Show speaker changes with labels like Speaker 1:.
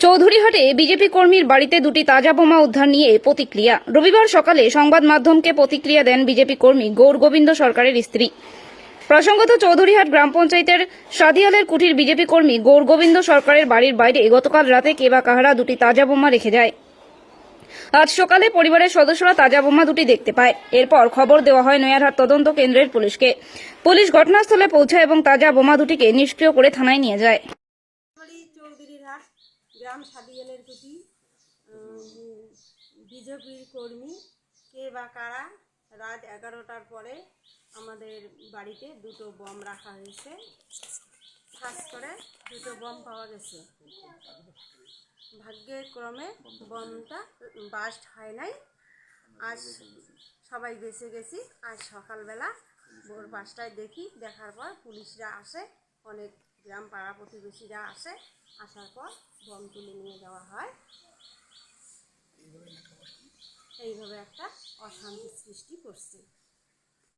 Speaker 1: চৌধুরীহাটে BJP কর্মীর বাড়িতে দুটি তাজা বোমা উদ্ধার নিয়ে প্রতিক্রিয়া। রবিবার সকালে সংবাদ মাধ্যমকে প্রতিক্রিয়া দেন বিজেপি কর্মী গৌর গোবিন্দ সরকারের স্ত্রী। প্রসঙ্গত চৌধুরীহাট গ্রাম পঞ্চায়েতের সাদিয়ালের কুঠির বিজেপি কর্মী গৌর গোবিন্দ সরকারের বাড়ির বাইরে গতকাল রাতে কেবা কাহারা দুটি তাজা বোমা রেখে যায়। আজ সকালে পরিবারের সদস্যরা তাজা বোমা দুটি দেখতে পায়। এরপর খবর দেওয়া হয় নয়ারহাট তদন্ত কেন্দ্রের পুলিশকে। পুলিশ ঘটনাস্থলে পৌঁছায় এবং তাজা বোমা দুটিকে নিষ্ক্রিয় করে থানায় নিয়ে যায়।
Speaker 2: গ্রাম সাদিয়ালের কুটি বিজেপির কর্মী কে বা কারা, রাত এগারোটার পরে আমাদের বাড়িতে দুটো বম রাখা হয়েছে। ফাঁস করে দুটো বম পাওয়া গেছে। ভাগ্যের ক্রমে বমটা বাস্ট হয় নাই। আজ সবাই বেঁচে গেছি। আজ সকালবেলা ভোর পাঁচটায় দেখি, দেখার পর পুলিশরা আসে, অনেক গ্রাম পাড়া প্রতিবেশীরা আসে, আসার পর বন তুলে নিয়ে যাওয়া হয়। এইভাবে একটা অশান্তির সৃষ্টি করছে।